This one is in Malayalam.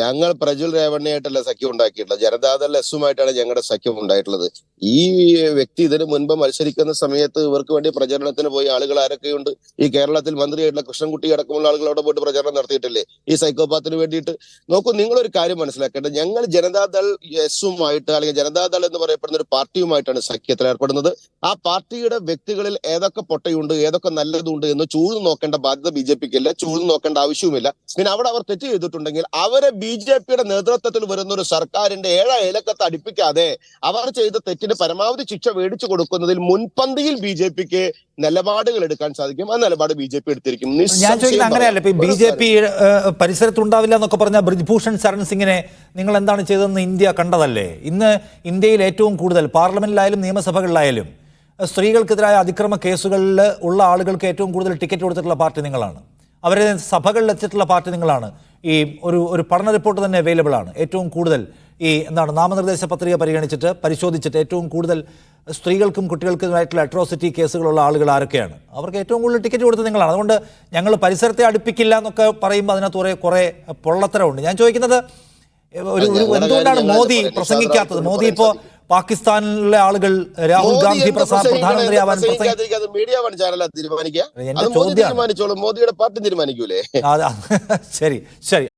ഞങ്ങൾ പ്രജുൽ രേവണ്ണയായിട്ടല്ല സഖ്യം ഉണ്ടാക്കിയിട്ടുള്ളത്. ജനതാദൾ എസുമായിട്ടാണ് ഞങ്ങളുടെ സഖ്യം ഉണ്ടായിട്ടുള്ളത്. ഈ വ്യക്തി ഇതിനു മുൻപ് മത്സരിക്കുന്ന സമയത്ത് ഇവർക്ക് വേണ്ടി പ്രചരണത്തിന് പോയി ആളുകൾ ആരൊക്കെയുണ്ട്? ഈ കേരളത്തിൽ മന്ത്രിയായിട്ടുള്ള കൃഷ്ണൻകുട്ടി അടക്കമുള്ള ആളുകൾ അവിടെ പോയിട്ട് പ്രചരണം നടത്തിയിട്ടില്ലേ? ഈ സൈക്കോപാത്തിന് വേണ്ടിയിട്ട്. നോക്കൂ നിങ്ങളൊരു കാര്യം മനസ്സിലാക്കേണ്ടത് ഞങ്ങൾ ജനതാദൾ എസുമായിട്ട് അല്ലെങ്കിൽ ജനതാദൾ എന്ന് പറയപ്പെടുന്ന ഒരു പാർട്ടിയുമായിട്ടാണ് സഖ്യത്തിൽ ഏർപ്പെടുന്നത്. ആ പാർട്ടിയുടെ വ്യക്തികളിൽ ഏതൊക്കെ പൊട്ടയുണ്ട് ഏതൊക്കെ നല്ലതുണ്ട് എന്ന് ചൂഴ്ന്നു നോക്കേണ്ട ബാധ്യത ബി ജെ പിക്ക് ഇല്ല ചൂഴ്ന്നു നോക്കേണ്ട ആവശ്യവുമില്ല. പിന്നെ അവിടെ അവർ തെറ്റ് ചെയ്തിട്ടുണ്ടെങ്കിൽ അവരെ ബി ജെ പിയുടെ നേതൃത്വത്തിൽ വരുന്ന ഒരു സർക്കാരിന്റെ ഏഴ ഏലക്കത്ത് അടുപ്പിക്കാതെ അവർ ചെയ്ത തെറ്റിന് പരമാവധി ശിക്ഷ മേടിച്ചു കൊടുക്കുന്നതിൽ മുൻപന്തിയിൽ ബി ജെ പിക്ക് നിലപാടുകൾ എടുക്കാൻ സാധിക്കും. ആ നിലപാട് ബി ജെ പി എടുത്തിരിക്കും. ഞാൻ ചോദിക്കുന്നത് അങ്ങനെയല്ല. ഇപ്പൊ ബി. ജെ പി പരിസരത്തുണ്ടാവില്ല എന്നൊക്കെ പറഞ്ഞ ബ്രിജ്ഭൂഷൺ ശരൺ സിംഗിനെ നിങ്ങൾ എന്താണ് ചെയ്തതെന്ന് ഇന്ത്യ കണ്ടതല്ലേ? ഇന്ന് ഇന്ത്യയിൽ ഏറ്റവും കൂടുതൽ പാർലമെന്റിലായാലും നിയമസഭകളിലായാലും സ്ത്രീകൾക്കെതിരായ അതിക്രമ കേസുകളിൽ ഉള്ള ആളുകൾക്ക് ഏറ്റവും കൂടുതൽ ടിക്കറ്റ് കൊടുത്തിട്ടുള്ള പാർട്ടി നിങ്ങളാണ്. അവരെ സഭകളിൽ എത്തിയിട്ടുള്ള പാർട്ടി നിങ്ങളാണ്. ഈ ഒരു ഒരു പഠന റിപ്പോർട്ട് തന്നെ അവൈലബിൾ ആണ്. ഏറ്റവും കൂടുതൽ ഈ എന്താണ് നാമനിർദ്ദേശ പത്രിക പരിഗണിച്ചിട്ട് പരിശോധിച്ചിട്ട് ഏറ്റവും കൂടുതൽ സ്ത്രീകൾക്കും കുട്ടികൾക്കുമായിട്ടുള്ള അട്രോസിറ്റി കേസുകളുള്ള ആളുകൾ ആരൊക്കെയാണ്? അവർക്ക് ഏറ്റവും കൂടുതൽ ടിക്കറ്റ് കൊടുത്തത് നിങ്ങളാണ്. അതുകൊണ്ട് ഞങ്ങൾ പരിസരത്തെ അടുപ്പിക്കില്ല എന്നൊക്കെ പറയുമ്പോൾ അതിനകത്ത് കുറേ കുറേ പൊള്ളത്തരമുണ്ട്. ഞാൻ ചോദിക്കുന്നത് ഒരു എന്തുകൊണ്ടാണ് മോദി പ്രസംഗിക്കാത്തത്? മോദി ഇപ്പോൾ പാകിസ്ഥാനിലെ ആളുകൾ രാഹുൽ ഗാന്ധി എന്ത് പ്രസാദ് പ്രസംഗിക്കണം, പ്രധാനമന്ത്രി ആവാൻ മീഡിയ വൺ ചാനൽ തീരുമാനിക്കുക. എന്റെ ചോദ്യമാണ്. മോദിയുടെ പാർട്ടി തീരുമാനിക്കൂലേ? ശരി ശരി.